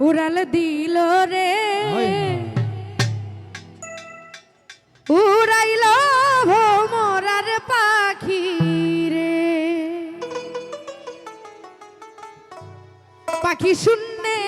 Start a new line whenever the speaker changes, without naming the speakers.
উড়াল দিল রে। উড়াইল ভোমরার পাখি রে। পাখি শূন্যে।